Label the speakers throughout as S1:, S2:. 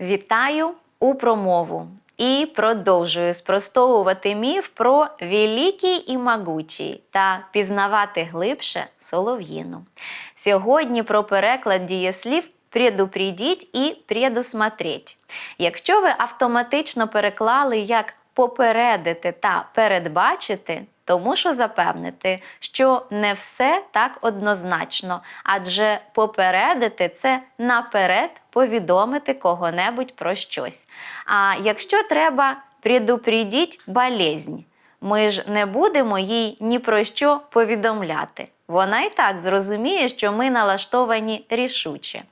S1: Вітаю у промову і продовжую спростовувати міф про великий і могучий та пізнавати глибше солов'їну. Сьогодні про переклад дієслів предупредіть і предусмотреть. Якщо ви автоматично переклали як попередити та передбачити, то мушу запевнити, що не все так однозначно, адже попередити це наперед повідомити кого-небудь про щось. А якщо треба, предупредіть болезнь. Ми ж не будемо їй ні про що повідомляти. Вона і так зрозуміє, що ми налаштовані рішуче.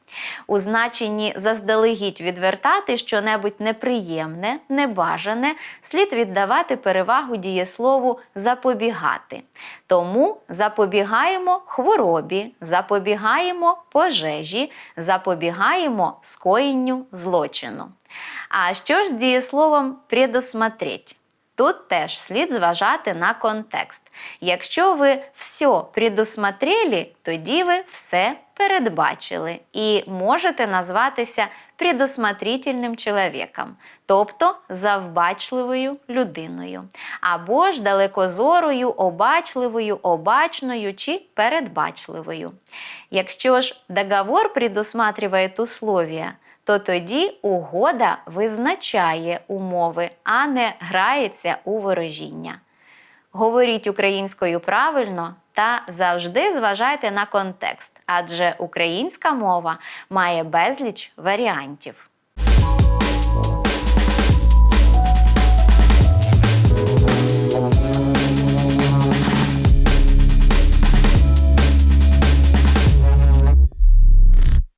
S1: У значенні заздалегідь відвертати щонебудь неприємне, небажане, слід віддавати перевагу дієслову запобігати. Тому запобігаємо хворобі, запобігаємо пожежі, запобігаємо скоєнню злочину. А що ж з дієсловом предусмотреть? Тут теж слід зважати на контекст. Якщо ви все предусмотрели, тоді ви все передбачили і можете назватися предусмотрительним чоловіком, тобто завбачливою людиною, або ж далекозорою, обачливою, обачною чи передбачливою. Якщо ж договор предусматриває условия, то тоді угода визначає умови, а не грається у ворожіння. Говоріть українською правильно та завжди зважайте на контекст, адже українська мова має безліч варіантів.